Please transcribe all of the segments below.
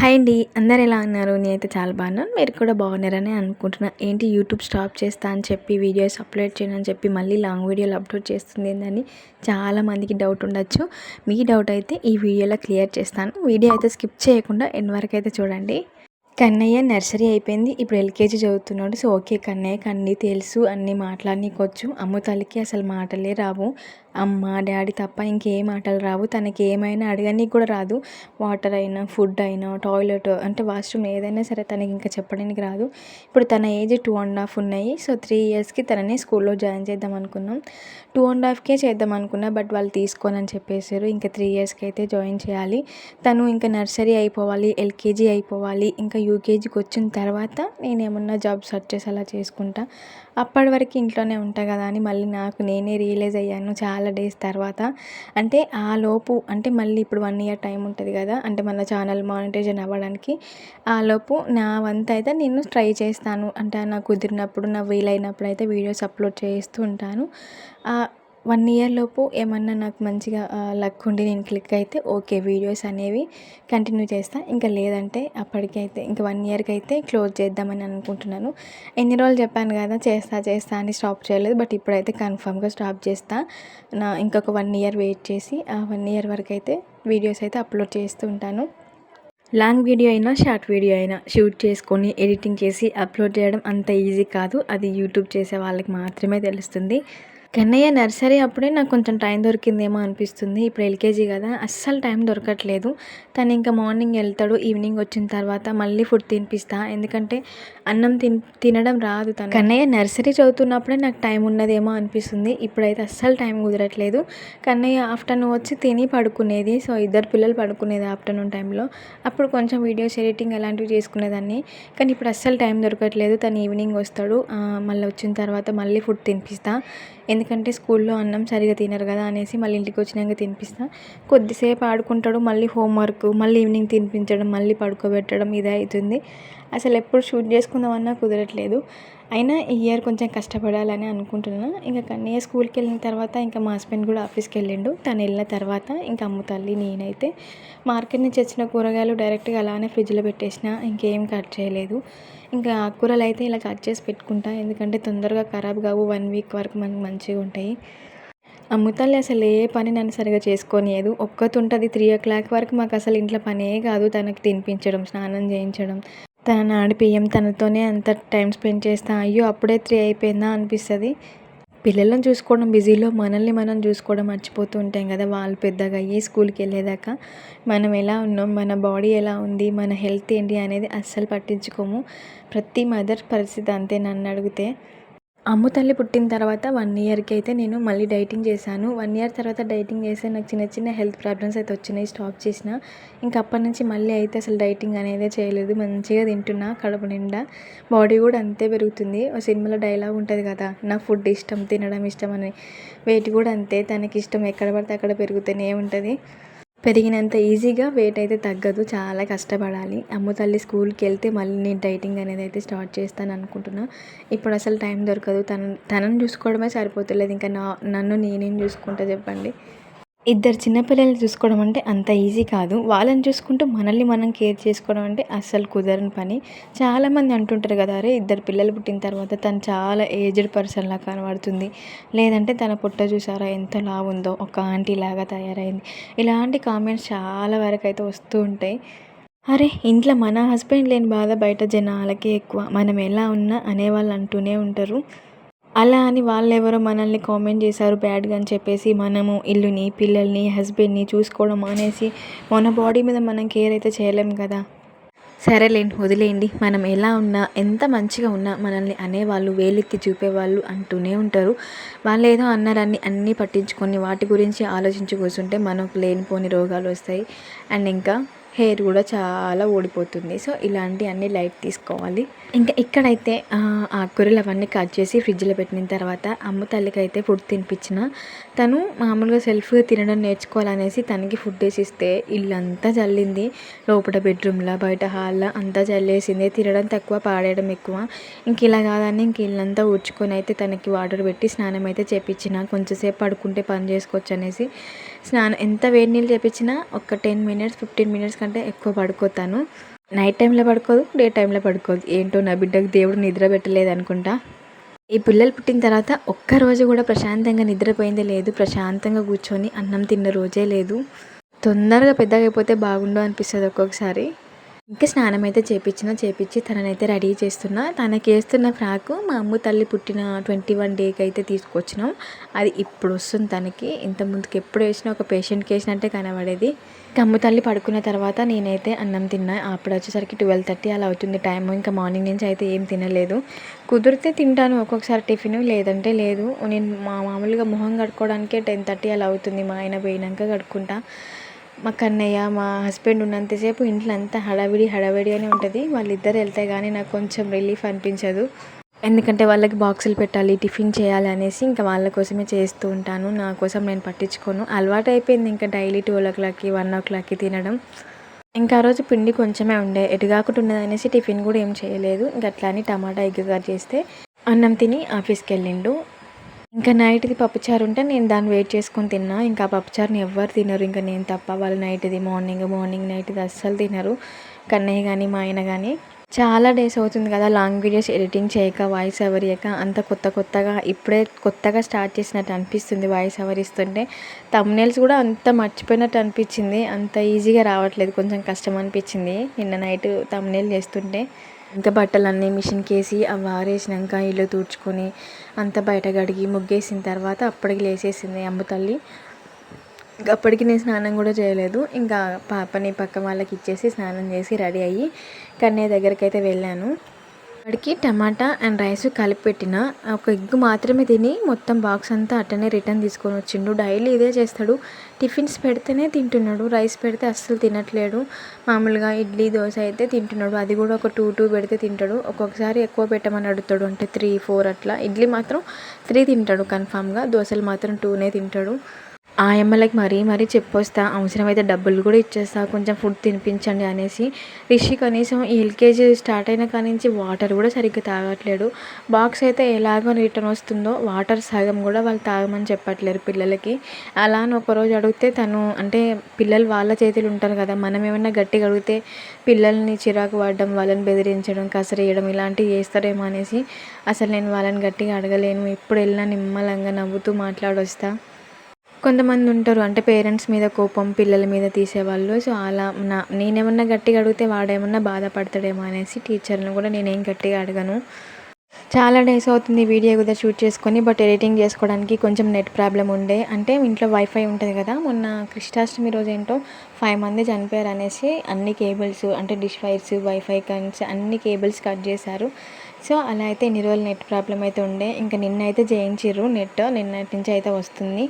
Hi అండి. అందరు ఎలా ఉన్నారు? నేనైతే చాలా బాగున్నాను. మీరు కూడా బాగున్నారని అనుకుంటున్నాను ఏంటి యూట్యూబ్ స్టాప్ చేస్తా అని చెప్పి వీడియోస్ అప్లోడ్ చేయను అని చెప్పి మళ్ళీ లాంగ్ వీడియోలు అప్లోడ్ చేస్తుంది ఏందని చాలా మందికి డౌట్ ఉండొచ్చు. మీ డౌట్ అయితే ఈ వీడియోలో క్లియర్ చేస్తాను. వీడియో అయితే స్కిప్ చేయకుండా ఎన్ని వరకు అయితే చూడండి. కన్నయ్య నర్సరీ అయిపోయింది. ఇప్పుడు ఎల్కేజీ చదువుతున్నాడు. సో ఓకే కన్నయ్యకి అన్నీ తెలుసు. అన్నీ మాట్లాడనీకొచ్చు. అమ్మ తల్లికి అసలు మాటలే రావు. అమ్మ డాడీ తప్ప ఇంకేం మాటలు రావు. తనకి ఏమైనా అడగనీకి కూడా రాదు. వాటర్ అయినా ఫుడ్ అయినా టాయిలెట్ అంటే వాష్రూమ్ ఏదైనా సరే తనకి ఇంకా చెప్పడానికి రాదు. ఇప్పుడు తన ఏజ్ టూ అండ్ హాఫ్ ఉన్నాయి. సో త్రీ ఇయర్స్కి తనని స్కూల్లో జాయిన్ చేద్దాం అనుకున్నాం. టూ అండ్ హాఫ్కే చేద్దాం అనుకున్నా బట్ వాళ్ళు తీసుకోనని చెప్పేశారు. ఇంకా త్రీ ఇయర్స్కి అయితే జాయిన్ చేయాలి. తను ఇంకా నర్సరీ అయిపోవాలి ఎల్కేజీ అయిపోవాలి. ఇంకా యూకేజీకి వచ్చిన తర్వాత నేను ఏమన్నా జాబ్ సెర్చ్ చేసి అలా చేసుకుంటా. అప్పటి వరకు ఇంట్లోనే ఉంటా కదా అని మళ్ళీ నాకు నేనే రియలైజ్ అయ్యాను. చాలా డేస్ తర్వాత అంటే ఆ లోపు అంటే మళ్ళీ ఇప్పుడు వన్ ఇయర్ టైం ఉంటుంది కదా అంటే మన ఛానల్ మానిటైజేషన్ అవ్వడానికి ఆ లోపు నా వంతు అయితే నేను ట్రై చేస్తాను. అంటే నాకు కుదిరినప్పుడు నా వీలైనప్పుడు అయితే వీడియోస్ అప్లోడ్ చేస్తూ ఉంటాను వన్ ఇయర్ లోపు ఏమన్నా నాకు మంచిగా లక్ ఉండి నేను క్లిక్ అయితే ఓకే వీడియోస్ అనేవి కంటిన్యూ చేస్తా. ఇంకా లేదంటే అప్పటికైతే ఇంకా వన్ ఇయర్కి అయితే క్లోజ్ చేద్దామని అనుకుంటున్నాను. ఎన్ని రోజులు చెప్పాను కదా చేస్తా చేస్తా అని స్టాప్ చేయలేదు. బట్ ఇప్పుడైతే కన్ఫామ్గా స్టాప్ చేస్తా. నా ఇంకొక వన్ ఇయర్ వెయిట్ చేసి ఆ వన్ ఇయర్ వరకు అయితే వీడియోస్ అయితే అప్లోడ్ చేస్తూ ఉంటాను. లాంగ్ వీడియో అయినా షార్ట్ వీడియో అయినా షూట్ చేసుకొని ఎడిటింగ్ చేసి అప్లోడ్ చేయడం అంత ఈజీ కాదు. అది యూట్యూబ్ చేసే వాళ్ళకి మాత్రమే తెలుస్తుంది. కన్నయ్య నర్సరీ అప్పుడే నాకు కొంచెం టైం దొరికిందేమో అనిపిస్తుంది. ఇప్పుడు ఎల్కేజీ కదా అస్సలు టైం దొరకట్లేదు. తను ఇంకా మార్నింగ్ వెళ్తాడు ఈవినింగ్ వచ్చిన తర్వాత మళ్ళీ ఫుడ్ తినిపిస్తా. ఎందుకంటే అన్నం తిన్ తినడం రాదు తను. కన్నయ్య నర్సరీ చదువుతున్నప్పుడే నాకు టైం ఉన్నదేమో అనిపిస్తుంది. ఇప్పుడైతే అస్సలు టైం కుదరట్లేదు. కన్నయ్య ఆఫ్టర్నూన్ వచ్చి తిని పడుకునేది. సో ఇద్దరు పిల్లలు పడుకునేది ఆఫ్టర్నూన్ టైంలో. అప్పుడు కొంచెం వీడియోస్ ఎడిటింగ్ అలాంటివి చేసుకునేదాన్ని. కానీ ఇప్పుడు అస్సలు టైం దొరకట్లేదు. తను ఈవినింగ్ వస్తాడు మళ్ళీ వచ్చిన తర్వాత మళ్ళీ ఫుడ్ తినిపిస్తా. ఎందుకంటే స్కూల్లో అన్నం సరిగా తినరు కదా అనేసి మళ్ళీ ఇంటికి వచ్చినాక తినిపిస్తా. కొద్దిసేపు ఆడుకుంటాడు మళ్ళీ హోంవర్క్ మళ్ళీ ఈవినింగ్ తినిపించడం మళ్ళీ పడుకోబెట్టడం ఇదే అవుతుంది అసలు ఎప్పుడు షూట్ చేసుకుందామన్నా కుదరట్లేదు. అయినా ఈ ఇయర్ కొంచెం కష్టపడాలని అనుకుంటున్నా ఇంకా కన్నయ్య స్కూల్కి వెళ్ళిన తర్వాత ఇంకా మా హస్బెండ్ కూడా ఆఫీస్కి వెళ్ళిండు. తను వెళ్ళిన తర్వాత ఇంకా అమ్మ తల్లి నేనైతే మార్కెట్ నుంచి వచ్చిన కూరగాయలు డైరెక్ట్గా అలానే ఫ్రిడ్జ్లో పెట్టేసిన ఇంకేం కట్ చేయలేదు. ఇంకా ఆకుకూరలు అయితే ఇలా కట్ చేసి పెట్టుకుంటా ఎందుకంటే తొందరగా ఖరాబ్ కావు వన్ వీక్ వరకు మనకు మంచిగా ఉంటాయి. అమ్ముతల్లి అసలు ఏ పని నన్ను సరిగా చేసుకోనియదు. ఒక్కతుంటుంది త్రీ ఓ క్లాక్ వరకు మాకు అసలు ఇంట్లో పనే కాదు తనకి తినిపించడం స్నానం చేయించడం. తన ఆడిపియ్యం తనతోనే అంత టైం స్పెండ్ చేస్తా. అయ్యో అప్పుడే త్రీ అయిపోయిందా అనిపిస్తుంది. పిల్లలను చూసుకోవడం బిజీలో మనల్ని మనం చూసుకోవడం మర్చిపోతూ ఉంటాం కదా. వాళ్ళు పెద్దగా అయ్యి స్కూల్కి వెళ్ళేదాకా మనం ఎలా ఉన్నాం మన బాడీ ఎలా ఉంది మన హెల్త్ ఏంటి అనేది అస్సలు పట్టించుకోము. ప్రతి మదర్ పరిస్థితి అంతే నన్ను అడిగితే. అమ్ము తల్లి పుట్టిన తర్వాత వన్ ఇయర్కి అయితే నేను మళ్ళీ డైటింగ్ చేశాను. వన్ ఇయర్ తర్వాత డైటింగ్ చేస్తే నాకు చిన్న చిన్న హెల్త్ ప్రాబ్లమ్స్ అయితే వచ్చినాయి స్టాప్ చేసిన. ఇంకా అప్పటి నుంచి మళ్ళీ అయితే అసలు డైటింగ్ అనేది చేయలేదు. మంచిగా తింటున్నా కడుపు నిండా. బాడీ కూడా అంతే పెరుగుతుంది. ఒక సినిమాలో డైలాగ్ ఉంటుంది కదా నా ఫుడ్ ఇష్టం తినడం ఇష్టం అని. వెయిట్ కూడా అంతే. తనకి ఇష్టం ఎక్కడ పడితే అక్కడ పెరుగుతూనే ఉంటుంది. పెరిగినంత ఈజీగా వెయిట్ అయితే తగ్గదు. చాలా కష్టపడాలి. అమ్మ తల్లి స్కూల్కి వెళ్తే మళ్ళీ నేను డైటింగ్ అనేది అయితే స్టార్ట్ చేస్తాను అనుకుంటున్నా. ఇప్పుడు అసలు టైం దొరకదు. తన తనని చూసుకోవడమే సరిపోతలేదు. ఇంకా నా నన్ను నేనేం చూసుకుంటా చెప్పండి? ఇద్దరు చిన్నపిల్లల్ని చూసుకోవడం అంటే అంత ఈజీ కాదు. వాళ్ళని చూసుకుంటూ మనల్ని మనం కేర్ చేసుకోవడం అంటే అస్సలు కుదరని పని. చాలామంది అంటుంటారు కదా అరే ఇద్దరు పిల్లలు పుట్టిన తర్వాత తను చాలా ఏజ్డ్ పర్సన్లా కనబడుతుంది. లేదంటే తన పుట్ట చూసారా ఎంత లావు ఉందో ఒక ఆంటీ లాగా తయారైంది. ఇలాంటి కామెంట్స్ చాలా వరకు అయితే వస్తూ ఉంటాయి. అరే ఇంట్లో మన హస్బెండ్ లేని బాధ బయట జనాలకే ఎక్కువ. మనం ఎలా ఉన్నా అనేవాళ్ళు అంటూనే ఉంటారు. అలా అని వాళ్ళెవరో మనల్ని కామెంట్ చేశారు బ్యాడ్గా అని చెప్పేసి మనము ఇల్లుని పిల్లల్ని హస్బెండ్ని చూసుకోవడం అనేసి మన బాడీ మీద మనం కేర్ అయితే చేయలేం కదా. సరేలేండి వదిలేయండి. మనం ఎలా ఉన్నా ఎంత మంచిగా ఉన్నా మనల్ని అనేవాళ్ళు వేలెత్తి చూపేవాళ్ళు అంటూనే ఉంటారు. వాళ్ళు ఏదో అన్నారని అన్నీ పట్టించుకొని వాటి గురించి ఆలోచించి కూర్చుంటే మనకు లేనిపోని రోగాలు వస్తాయి. అండ్ ఇంకా హెయిర్ కూడా చాలా ఊడిపోతుంది. సో ఇలాంటి అన్ని లైట్ తీసుకోవాలి. ఇంకా ఇక్కడైతే ఆకుకూరలు అవన్నీ కట్ చేసి ఫ్రిడ్జ్లో పెట్టిన తర్వాత అమ్మ తల్లికి అయితే ఫుడ్ తినిపించిన. తను మామూలుగా సెల్ఫ్గా తినడం నేర్చుకోవాలనేసి తనకి ఫుడ్ వేసిస్తే ఇల్లంతా చల్లింది. లోపల బెడ్రూమ్లో బయట హాల్లో అంతా చల్లేసింది. తినడం తక్కువ పాడేయడం ఎక్కువ. ఇంక ఇలా కాదని ఇంక ఇల్లంతా ఊడ్చుకొని అయితే తనకి వాటర్ పెట్టి స్నానం అయితే చేపించిన. కొంచెంసేపు పడుకుంటే పని చేసుకోవచ్చు అనేసి స్నానం ఎంత వేడి నీళ్ళు చేపించినా ఒక టెన్ మినిట్స్ ఫిఫ్టీన్ మినిట్స్ కంటే ఎక్కువ పడుకోతాను. నైట్ టైంలో పడుకోదు డే టైంలో పడుకోదు. ఏంటో నా బిడ్డకు దేవుడు నిద్ర పెట్టలేదు అనుకుంటా. ఈ పిల్లలు పుట్టిన తర్వాత ఒక్కరోజు కూడా ప్రశాంతంగా నిద్రపోయిందే లేదు. ప్రశాంతంగా కూర్చొని అన్నం తిన్న రోజే లేదు. తొందరగా పెద్దగా అయిపోతే బాగుండు అనిపిస్తుంది ఒక్కొక్కసారి. ఇంకా స్నానం అయితే చేపించిన చేపించి తననైతే రెడీ చేస్తున్నా. తనకి వేస్తున్న ఫ్రాకు మా అమ్మ తల్లి పుట్టిన ట్వంటీ వన్ డేకి అయితే తీసుకొచ్చినాం. అది ఇప్పుడు వస్తుంది తనకి. ఇంత ముందుకు ఎప్పుడు వేసినా ఒక పేషెంట్కి వేసినట్టే కనబడేది. అమ్మ తల్లి పడుకున్న తర్వాత నేనైతే అన్నం తిన్నా. అప్పుడు వచ్చేసరికి ట్వెల్వ్ థర్టీ అలా అవుతుంది టైం ఇంకా మార్నింగ్ నుంచి అయితే ఏం తినలేదు. కుదిరితే తింటాను ఒక్కొక్కసారి టిఫిన్. లేదంటే లేదు. నేను మా మామూలుగా మొహం కడుక్కోవడానికే టెన్ థర్టీ అలా అవుతుంది. మా ఆయన పోయినాక కడుక్కుంటా. మా కన్నయ్య మా హస్బెండ్ ఉన్నంతసేపు ఇంట్లో అంతా హడావిడి హడావిడిగానే ఉంటుంది. వాళ్ళిద్దరు వెళ్తే కానీ నాకు కొంచెం రిలీఫ్ అనిపించదు. ఎందుకంటే వాళ్ళకి బాక్సులు పెట్టాలి టిఫిన్ చేయాలి అనేసి ఇంకా వాళ్ళ కోసమే చేస్తూ ఉంటాను. నా కోసం నేను పట్టించుకోను. అలవాటు అయిపోయింది ఇంకా డైలీ టూ ఓ క్లాక్కి వన్ ఓ క్లాక్కి తినడం. ఇంకా ఆ రోజు పిండి కొంచెమే ఉండే. ఎటుగాకుండా కాకుండా అనేసి టిఫిన్ కూడా ఏం చేయలేదు. ఇంకా అట్లా అని టమాటా ఎగ్ కట్ చేస్తే అన్నం తిని ఆఫీస్కి వెళ్ళిండు. ఇంకా నైట్ది పప్పుచారు ఉంటే నేను దాన్ని వెయిట్ చేసుకొని తిన్నా. ఇంకా పప్పుచారుని ఎవ్వరు తినరు. ఇంకా నేను తప్ప వాళ్ళు నైట్ది మార్నింగ్ మార్నింగ్ నైట్ది అస్సలు తినరు. కన్నయ్య కానీ మా ఆయన కానీ చాలా డేస్ అవుతుంది కదా లాంగ్ వీడియోస్ ఎడిటింగ్ చేయక వాయిస్ ఓవర్ ఇయ్యక అంత కొత్త కొత్తగా ఇప్పుడే కొత్తగా స్టార్ట్ చేసినట్టు అనిపిస్తుంది వాయిస్ ఓవర్ ఇస్తుంటే. తమ్నేల్స్ కూడా అంత మర్చిపోయినట్టు అనిపించింది. అంత ఈజీగా రావట్లేదు. కొంచెం కష్టం అనిపించింది నిన్న నైట్ తమ్నేల్ చేస్తుంటే. ఇంకా బట్టలన్నీ మిషన్కి వేసి అవి ఆరేసినాక ఇల్లు తుడుచుకొని అంతా బయట కడిగి ముగ్గేసిన తర్వాత అప్పటికి లేచేసింది అమ్మ తల్లి. ఇంకా అప్పటికి నేను స్నానం కూడా చేయలేదు. ఇంకా పాపని పక్క వాళ్ళకి ఇచ్చేసి స్నానం చేసి రెడీ అయ్యి కన్నయ్య దగ్గరికి అయితే వెళ్ళాను. వాడికి టమాటా అండ్ రైస్ కలిపి పెట్టిన ఒక ఎగ్ మాత్రమే తిని మొత్తం బాక్స్ అంతా అట్టనే రిటర్న్ తీసుకొని వచ్చిండు. డైలీ ఇదే చేస్తాడు. టిఫిన్స్ పెడితేనే తింటున్నాడు. రైస్ పెడితే అస్సలు తినట్లేడు. మామూలుగా ఇడ్లీ దోశ అయితే తింటున్నాడు. అది కూడా ఒక టూ టూ పెడితే తింటాడు. ఒక్కొక్కసారి ఎక్కువ పెట్టమని అడుగుతాడు. అంటే త్రీ ఫోర్ అట్లా. ఇడ్లీ మాత్రం త్రీ తింటాడు కన్ఫామ్గా దోశలు మాత్రం టూనే తింటాడు. ఆ ఎమ్మెల్యేకి మరీ మరీ చెప్పొస్తా అవసరమైతే డబ్బులు కూడా ఇచ్చేస్తా కొంచెం ఫుడ్ తినిపించండి అనేసి. రిషి కనీసం ఎల్కేజీ స్టార్ట్ అయిన కాడి నుంచి వాటర్ కూడా సరిగ్గా తాగట్లేడు బాక్స్ అయితే ఎలాగో రిటర్న్ వస్తుందో వాటర్ సగం కూడా వాళ్ళు తాగమని చెప్పట్లేరు పిల్లలకి. అలా అని ఒకరోజు అడిగితే తను అంటే పిల్లలు వాళ్ళ చేతులు ఉంటారు కదా మనం ఏమైనా గట్టిగా అడిగితే పిల్లల్ని చిరాకు పడడం వాళ్ళని బెదిరించడం కసరేయడం ఇలాంటివి చేస్తారేమో అనేసి. అసలు నేను వాళ్ళని గట్టిగా అడగలేను ఎప్పుడు వెళ్ళినా నిమ్మలంగా నవ్వుతూ మాట్లాడొస్తా. కొంతమంది ఉంటారు. అంటే పేరెంట్స్ మీద కోపం పిల్లల మీద తీసేవాళ్ళు. సో అలా నా నేనేమన్నా గట్టిగా అడిగితే వాడేమన్నా బాధపడతాడేమో అనేసి టీచర్ని కూడా నేనేం గట్టిగా అడగను. చాలా డేస్ అవుతుంది వీడియో కూడా షూట్ చేసుకొని బట్ ఎడిటింగ్ చేసుకోవడానికి కొంచెం నెట్ ప్రాబ్లం ఉండే. అంటే ఇంట్లో వైఫై ఉంటుంది కదా మొన్న కృష్ణాష్టమి రోజు ఏంటో ఫైవ్ మంది చనిపోయారు అనేసి అన్ని కేబుల్స్ అంటే డిష్ వైర్స్ వైఫై కన్స్ అన్ని కేబుల్స్ కట్ చేశారు. సో అలా అయితే ఇన్ని రోజులు నెట్ ప్రాబ్లం అయితే ఉండే. ఇంకా నిన్న అయితే చేయించారు నెట్ నిన్నటి నుంచి అయితే వస్తుంది.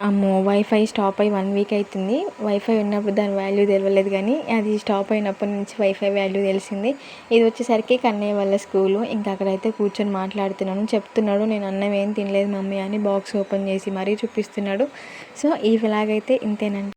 అమ్మో వైఫై స్టాప్ అయ్యి వన్ వీక్ అవుతుంది వైఫై ఉన్నప్పుడు దాని వాల్యూ తెలియలేదు కానీ అది స్టాప్ అయినప్పటి నుంచి వైఫై వాల్యూ తెలిసింది. ఇది వచ్చేసరికి కన్నయ్య వాళ్ళ స్కూలు ఇంకా అక్కడైతే కూర్చొని మాట్లాడుతున్నాను. చెప్తున్నాడు నేను అన్నం ఏం తినలేదు మమ్మీ అని బాక్స్ ఓపెన్ చేసి మరీ చూపిస్తున్నాడు. సో ఈ వ్లాగ్ అయితే ఇంతేనండి.